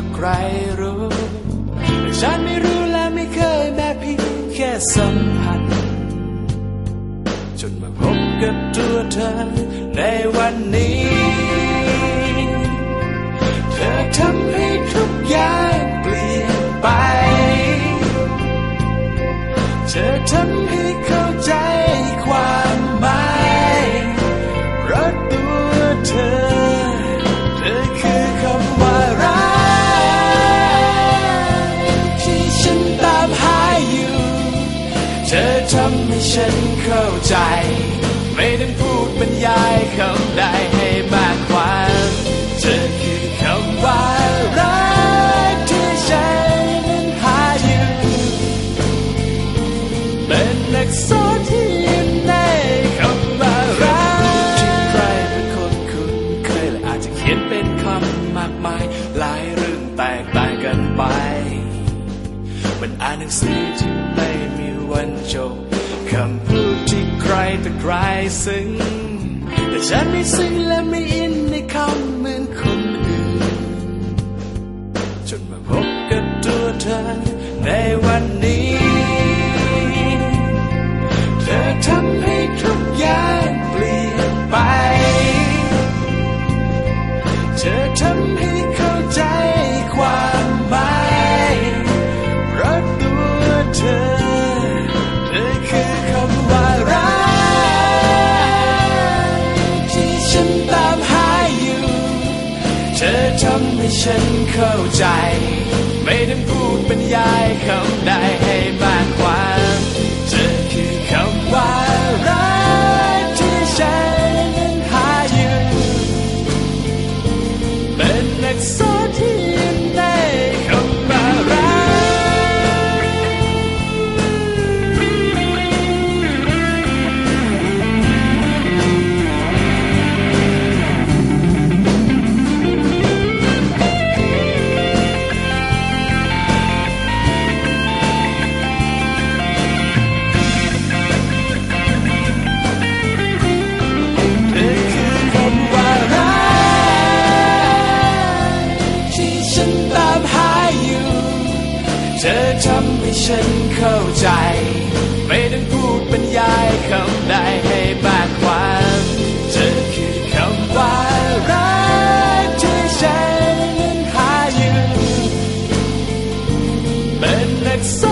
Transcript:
ับใครรู้ฉันไม่รู้และไม่เคยแม้เพียงแค่สัมผัส จนมาพบกับตัวเธอในวันนี้ เธอทำให้ทุกอย่างเปลี่ยนไป เธอทำให้เขา เธอทำให้ฉันเข้าใจ ไม่ต้องพูดบรรยายคำใดให้มากความเธอคือคำว่ารักที่ฉันนั้นหาอยู่เป็นนักสอนที่อยู่ในคำว่ารักที่ใครเป็นคนคุ้นเคยและอาจจะเขียนเป็นคำมากมาย หลายเรื่องแตกต่างกันไป มันอ่านหนังสือที่ันจบคำพูดที่ใครแต่ใครซึ้งแต่ฉันไม่ซึ้งและไม่ ธอทำให้ฉันเข้าใจ ไม่ต้องพูดบรรยายคำใดให้มา เธอทำให้ฉันเข้าใจ ไม่ต้องพูดบรรยายคำใดให้มากความเธอคือคำว่ารักที่ฉันนั้นหาอยู่เป็นนักส